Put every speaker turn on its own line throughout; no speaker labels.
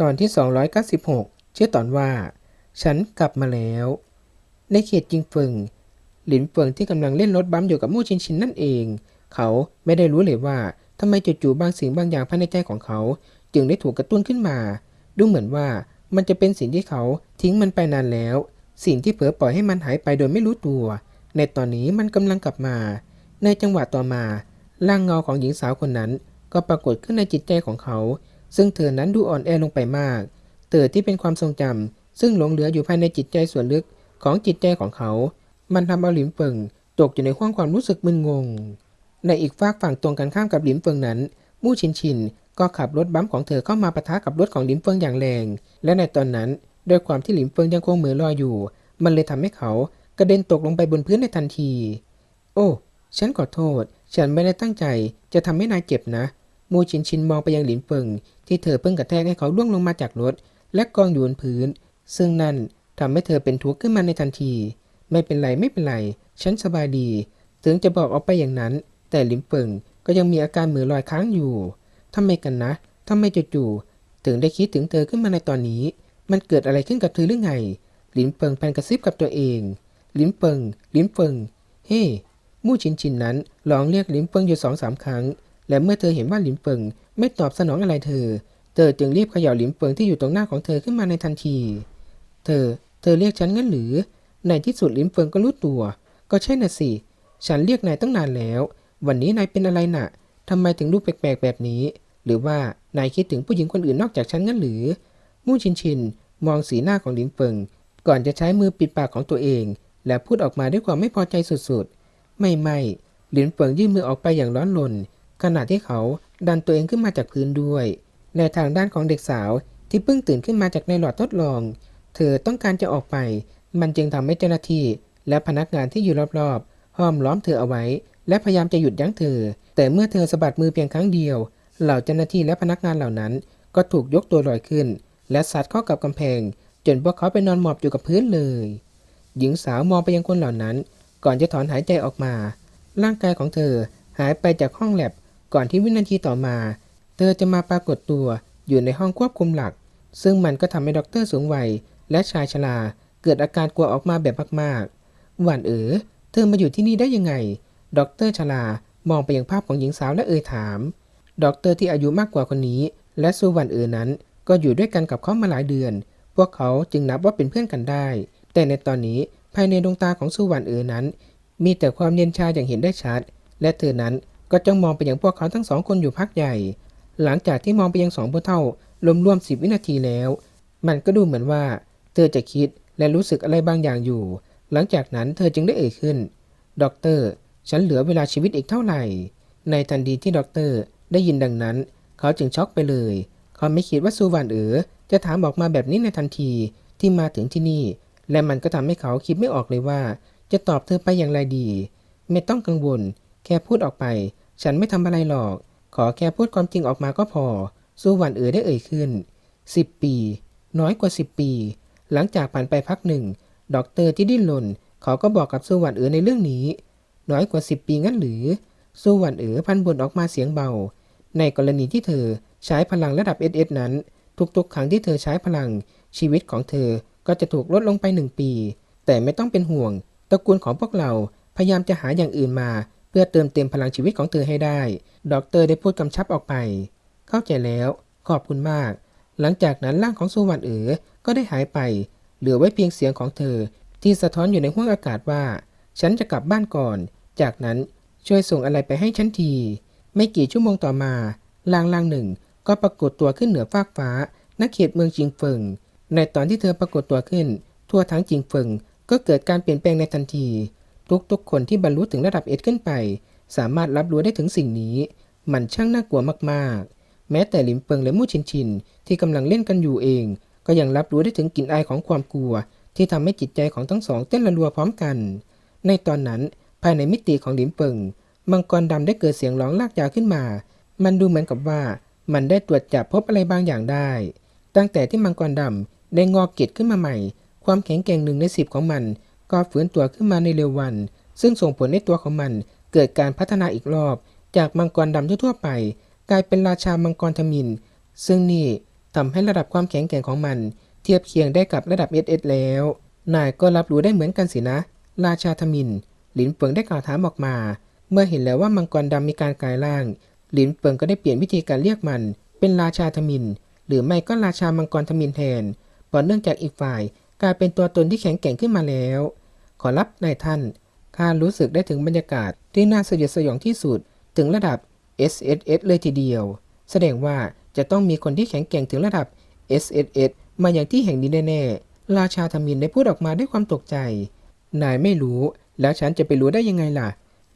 ตอนที่ 296 ชื่อตอนว่า ฉันกลับมาแล้ว ในเขตจิงเฟิง หลินเฟิงที่กำลังเล่นรถบัมป์อยู่กับมู่ชินชินนั่นเอง เขาไม่ได้รู้เลยว่าทำไมจู่ๆบางสิ่งบางอย่างภายในใจของเขา จึงได้ถูกกระตุ้นขึ้นมา ดูเหมือนว่ามันจะเป็นสิ่งที่เขาทิ้งมันไปนานแล้ว สิ่งที่เผลอปล่อยให้มันหายไปโดยไม่รู้ตัว ในตอนนี้มันกำลังกลับมา ในจังหวะต่อมาร่างเงาของหญิงสาวคนนั้น ก็ปรากฏขึ้นในจิตใจของเขา ซึ่งเธอนั้นดูอ่อนแอลงไปมากเธอที่เป็นความทรงจำซึ่งหลงเหลืออยู่ภายในจิตใจส่วนลึกของจิตใจของเขา มันทำเอาหลิมเฟิงตกอยู่ในห้วงความรู้สึกมึนงง ในอีกฝากฝั่งตรงกันข้ามกับหลิมเฟิงนั้น มู่ชินชินก็ขับรถบัมของเธอเข้ามาปะทะกับรถของหลิมเฟิงอย่างแรง และในตอนนั้นด้วยความที่หลิมเฟิงยังคงเหมือลอยอยู่ มันเลยทำให้เขากระเด็นตกลงไปบนพื้นในทันที โอ้ ฉันขอโทษ ฉันไม่ได้ตั้งใจจะทำให้นายเจ็บนะ มูชินชินมองไปยังหลินเฟิง ที่เธอเพิ่งกระแทกให้เขาล่วงลงมาจากรถ และกองอยู่บนพื้น ซึ่งนั่นทำให้เธอเป็นทุกข์ขึ้นมาในทันที ไม่เป็นไรไม่เป็นไร ฉันสบายดี ถึงจะบอกออกไปอย่างนั้น แต่ลินเฟิงก็ยังมีอาการมือลอยค้างอยู่ทำไมกันนะทำไมจู่ๆถึงได้คิดถึงเธอขึ้นมาในตอนนี้ มันเกิดอะไรขึ้นกับเธอหรือไงหลินเฟิงแพันกระซิบกับตัวเองลินเฟิงลินเฟิง เฮ้มู่ชินชินนั้นลองเรียกลินเฟิงอยู่สองสามครั้ง และเมื่อเธอเห็นว่าหลินเฟิงไม่ตอบสนองอะไรเธอ เธอจึงรีบเขย่าหลินเฟิงที่อยู่ตรงหน้าของเธอขึ้นมาในทันที เธอ เธอเรียกฉันงั้นหรือ ในที่สุดหลินเฟิงก็รู้ตัว ก็ใช่น่ะสิ ฉันเรียกนายตั้งนานแล้ว วันนี้นายเป็นอะไรน่ะทำไมถึงดูแปลกๆแบบนี้ หรือว่านายคิดถึงผู้หญิงคนอื่นนอกจากฉันงั้นหรือ มู่ชินชินมองสีหน้าของหลินเฟิง ก่อนจะใช้มือปิดปากของตัวเอง และพูดออกมาด้วยความไม่พอใจสุดๆ ไม่ไม่หลินเฟิงยื่นมือออกไปอย่างร้อนรน ขณะที่เขาดันตัวเองขึ้นมาจากพื้นด้วย ในทางด้านของเด็กสาวที่เพิ่งตื่นขึ้นมาจากในหลอดทดลอง เธอต้องการจะออกไป มันจึงทำให้เจ้าหน้าที่ และพนักงานที่อยู่รอบๆ ห้อมล้อมเธอเอาไว้ และพยายามจะหยุดยั้งเธอ แต่เมื่อเธอสะบัดมือเพียงครั้งเดียว เหล่าเจ้าหน้าที่และพนักงานเหล่านั้น ก็ถูกยกตัวลอยขึ้น และสัดเข้ากับกำแพง จนพวกเขาไปนอนหมอบอยู่กับพื้นเลย หญิงสาวมองไปยังคนเหล่านั้น ก่อนจะถอนหายใจออกมา ร่างกายของเธอหายไปจากห้องแลบ ก่อนที่วินาทีต่อมา เธอจะมาปรากฏตัวอยู่ในห้องควบคุมหลัก ซึ่งมันก็ทำให้ด็อกเตอร์สูงวัย และชายชราเกิดอาการกลัวออกมาแบบมากๆ หวานเอ๋อเธอมาอยู่ที่นี่ได้ยังไง ด็อกเตอร์ชรามองไปยังภาพของหญิงสาวและเอ่ยถาม ด็อกเตอร์ที่อายุมากกว่าคนนี้ และซูวันเอ๋อนั้น ก็อยู่ด้วยกันกับเขามาหลายเดือน พวกเขาจึงนับว่าเป็นเพื่อนกันได้ แต่ในตอนนี้ภายในดวงตาของซูวันเอ๋อนั้น มีแต่ความเย็นชาอย่างเห็นได้ชัด และเธอนั้น ก็จ้องมองไปยังพวกเขาทั้งสองคนอยู่พักใหญ่ หลังจากที่มองไปยังสองผู้เท่ารวมรวมสิบวินาทีแล้ว มันก็ดูเหมือนว่า เธอจะคิดและรู้สึกอะไรบางอย่างอยู่ หลังจากนั้นเธอจึงได้เอ่ยขึ้น ด็อกเตอร์ ฉันเหลือเวลาชีวิตอีกเท่าไหร่ ในทันทีที่ด็อกเตอร์ได้ยินดังนั้น เขาจึงช็อกไปเลย เขาไม่คิดว่าซูวานเอ๋อจะถามออกมาแบบนี้ในทันทีที่มาถึงที่นี่ และมันก็ทำให้เขาคิดไม่ออกเลยว่า จะตอบเธอไปอย่างไรดี ไม่ต้องกังวล แค่พูดออกไป ฉันไม่ทำอะไรหรอก ขอแค่พูดความจริงออกมาก็พอ สู้วันเอ๋อได้เอ่ยขึ้น10ปี น้อยกว่า10ปี หลังจากผ่านไปพักหนึ่ง ดอกเตอร์ที่ดิ้นรนเขาก็บอกกับสู้วันเอ๋อในเรื่องนี้ น้อยกว่า10ปีงั้นหรือ สู้วันเอ๋อพันบนออกมาเสียงเบา ในกรณีที่เธอใช้พลังระดับ SS นั้น ทุกๆ ครั้งที่เธอใช้พลัง ชีวิตของเธอก็จะถูกลดลงไปหนึ่งปี แต่ไม่ต้องเป็นห่วง ตระกูลของพวกเราพยายามจะหาอย่างอื่นมา พื่อเติมเต็มพลังชีวิตของเธอให้ได้ ด็อกเตอร์ได้พูดกำชับออกไป เข้าใจแล้ว ขอบคุณมาก หลังจากนั้นร่างของสุวรรณเอ๋อก็ได้หายไป เหลือไว้เพียงเสียงของเธอ ที่สะท้อนอยู่ในห้วงอากาศว่า ฉันจะกลับบ้านก่อน จากนั้นช่วยส่งอะไรไปให้ฉันที ไม่กี่ชั่วโมงต่อมา ลางลางหนึ่ง ก็ปรากฏตัวขึ้นเหนือฟากฟ้าณเขตเมืองจิงเฟิง ในตอนที่เธอปรากฏตัวขึ้น ทั่วทั้งจิงเฟิงก็เกิดการเปลี่ยนแปลงในทันที ทุกๆ คนที่บรรลุถึงระดับเอ็ดขึ้นไป สามารถรับรู้ได้ถึงสิ่งนี้ มันช่างน่ากลัวมากๆ แม้แต่หลิมเฟิงและมู่ชินชินที่กำลังเล่นกันอยู่เอง ก็ยังรับรู้ได้ถึงกลิ่นอายของความกลัว ที่ทำให้จิตใจของทั้งสองเต้นระรัวพร้อมกัน ในตอนนั้นภายในมิติของหลิมเฟิงมังกรดำได้เกิดเสียงร้องลากยาวขึ้นมา มันดูเหมือนกับว่า มันได้ตรวจจับพบอะไรบางอย่างได้ ตั้งแต่ที่มังกรดำได้งอกเกตขึ้นมาใหม่ ความแข็งแกร่งหนึ่งในสิบของมัน ก็ฝืนตัวขึ้นมาในเร็ววัน ซึ่งส่งผลให้ตัวของมันเกิดการพัฒนาอีกรอบ จากมังกรดำทั่วไป กลายเป็นราชามังกรทมิน ซึ่งนี่ทำให้ระดับความแข็งแกร่งของมัน เทียบเคียงได้กับระดับ SS แล้ว นายก็รับรู้ได้เหมือนกันสินะ ราชาทมิน หลินเฟิงได้กล่าวถามออกมา เมื่อเห็นแล้วว่ามังกรดำมีการกลายร่าง หลินเฟิงก็ได้เปลี่ยนวิธีการเรียกมัน เป็นราชาทมิน หรือไม่ก็ราชามังกรทมินแทนเพราะเนื่องจากอีกฝ่าย กลายเป็นตัวตนที่แข็งแกร่งขึ้นมาแล้ว ขอรับนายท่านข้ารู้สึกได้ถึงบรรยากาศที่น่าสยดสยองที่สุด ถึงระดับ SSS เลยทีเดียว แสดงว่าจะต้องมีคนที่แข็งแกร่งถึงระดับ SSS มาอย่างที่แห่งนี้แน่ๆ ราชาธมินได้พูดออกมาด้วยความตกใจ นายไม่รู้ แล้วฉันจะไปรู้ได้ยังไงล่ะ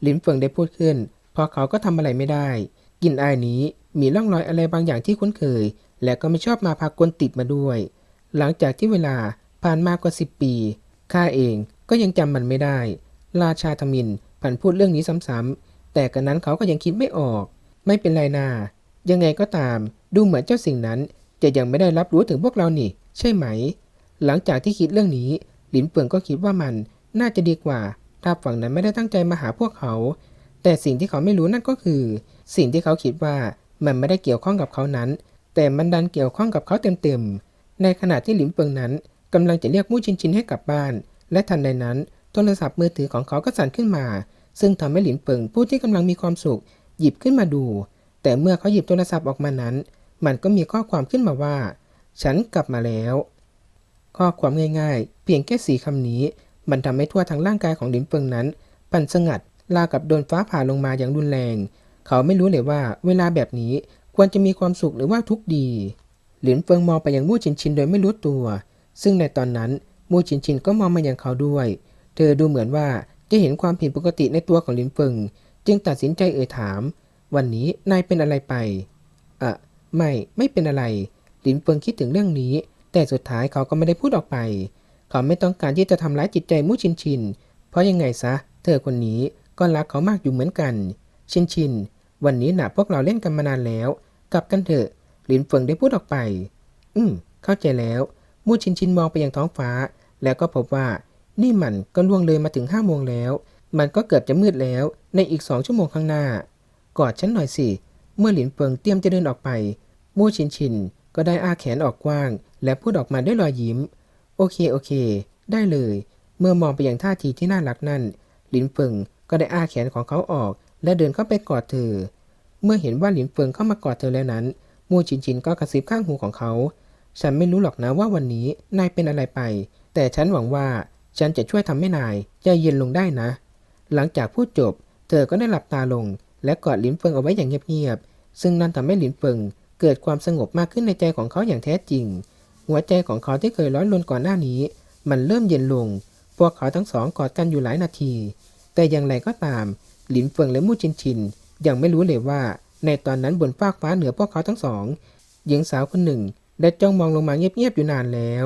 ลินเฟิงได้พูดขึ้นพราะเขาก็ทำอะไรไม่ได้ กลิ่นอายนี้มีร่องรอยอะไรบางอย่างที่คุ้นเคย และก็ไม่ชอบมาพากลติดมาด้วย หลังจากที่เวลา ผ่านมากกว่า 10 ปีข้าเองก็ยังจำมันไม่ได้ ราชาธมินผันพูดเรื่องนี้ซ้ำๆแต่กันนั้นเขาก็ยังคิดไม่ออก ไม่เป็นไรนายังไงก็ตาม ดูเหมือนเจ้าสิ่งนั้น จะยังไม่ได้รับรู้ถึงพวกเรานี่ ใช่ไหม หลังจากที่คิดเรื่องนี้ หลินเปิงก็คิดว่ามันน่าจะดีกว่า ถ้าฝั่งนั้นไม่ได้ตั้งใจมาหาพวกเขา แต่สิ่งที่เขาไม่รู้นั่นก็คือ สิ่งที่เขาคิดว่ามันไม่ได้เกี่ยวข้องกับเขานั้น แต่มันดันเกี่ยวข้องกับเขาเต็มๆในขณะที่หลินเปิงนั้น กำลังจะเรียกมู่ชินชินให้กลับบ้าน และทันใดนั้น โทรศัพท์มือถือของเขาก็สั่นขึ้นมา ซึ่งทำให้หลินเปิงผู้ที่กำลังมีความสุข หยิบขึ้นมาดู แต่เมื่อเขาหยิบโทรศัพท์ออกมานั้น มันก็มีข้อความขึ้นมาว่า ฉันกลับมาแล้ว ข้อความง่ายๆ เพียงแค่สี่คำนี้ มันทำให้ทั่วทั้งร่างกายของหลินเปิงนั้น ปั่นสงัดราวกับโดนฟ้าผ่าลงมาอย่างรุนแรง เขาไม่รู้เลยว่าเวลาแบบนี้ควรจะมีความสุขหรือว่าทุกข์ดี หลินเฟิงมองไปยังมู่ชินชินโดยไม่รู้ตัว ซึ่งในตอนนั้นมูชินชินก็มองมาอย่างเขาด้วย เธอดูเหมือนว่าจะเห็นความผิดปกติในตัวของหลินเฟิง จึงตัดสินใจเอ่ยถาม วันนี้นายเป็นอะไรไปอะไม่ ไม่เป็นอะไรหลินเฟิงคิดถึงเรื่องนี้ แต่สุดท้ายเขาก็ไม่ได้พูดออกไป เขาไม่ต้องการที่จะทำร้ายจิตใจมูชินชิน เพราะยังไงซะ เธอคนนี้ก็รักเขามากอยู่เหมือนกัน ชินชิน วันนี้หนะพวกเราเล่นกันมานานแล้ว กลับกันเถอะหลินเฟิงได้พูดออกไป อืม เข้าใจแล้ว มู่ชินชินมองไปยังท้องฟ้า แล้วก็พบว่านี่มันก็ล่วงเลยมาถึงห้าโมงแล้ว มันก็เกือบจะมืดแล้วในอีกสองชั่วโมงข้างหน้า กอดฉันหน่อยสิ เมื่อหลินเฟิงเตรียมจะเดินออกไป มู่ชินชินก็ได้อ้าแขนออกกว้าง และพูดออกมาด้วยรอยยิ้ม โอเคโอเค ได้เลย เมื่อมองไปยังท่าทีที่น่ารักนั่น หลินเฟิงก็ได้อ้าแขนของเขาออก และเดินเข้าไปกอดเธอ เมื่อเห็นว่าหลินเฟิงเข้ามากอดเธอแล้วนั้น มู่ชินชินก็กระซิบข้างหูของเขา ฉันไม่รู้หรอกนะว่าวันนี้นายเป็นอะไรไป แต่ฉันหวังว่าฉันจะช่วยทำให้นายใจเย็นลงได้นะ หลังจากพูดจบ เธอก็ได้หลับตาลง และกอดหลินเฟิงเอาไว้อย่างเงียบๆ ซึ่งนั่นทำให้หลินเฟิงเกิดความสงบมากขึ้นในใจของเขาอย่างแท้จริง หัวใจของเขาที่เคยร้อนรนก่อนหน้านี้ มันเริ่มเย็นลง พวกเขาทั้งสองกอดกันอยู่หลายนาที แต่อย่างไรก็ตาม หลินเฟิงและมู่ชินชินยังไม่รู้เลยว่า ในตอนนั้นบนฟากฟ้าเหนือพวกเขาทั้งสองหญิงสาวคนหนึ่ง ได้จ้องมองลงมาเงียบๆอยู่นานแล้ว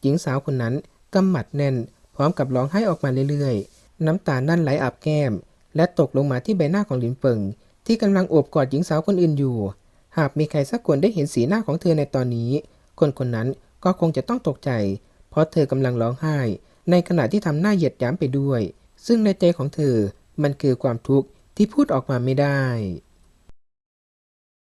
หญิงสาวคนนั้นกำหมัดแน่น พร้อมกับร้องไห้ออกมาเรื่อยๆ น้ำตานั่นไหลอาบแก้ม และตกลงมาที่ใบหน้าของหลินเฟิงที่กำลังโอบกอดหญิงสาวคนอื่นอยู่ หากมีใครสักคนได้เห็นสีหน้าของเธอในตอนนี้ คนคนนั้นก็คงจะต้องตกใจ เพราะเธอกำลังร้องไห้ ในขณะที่ทำหน้าเหยียดหยามไปด้วย ซึ่งในใจของเธอมันคือความทุกข์ที่พูดออกมาไม่ได้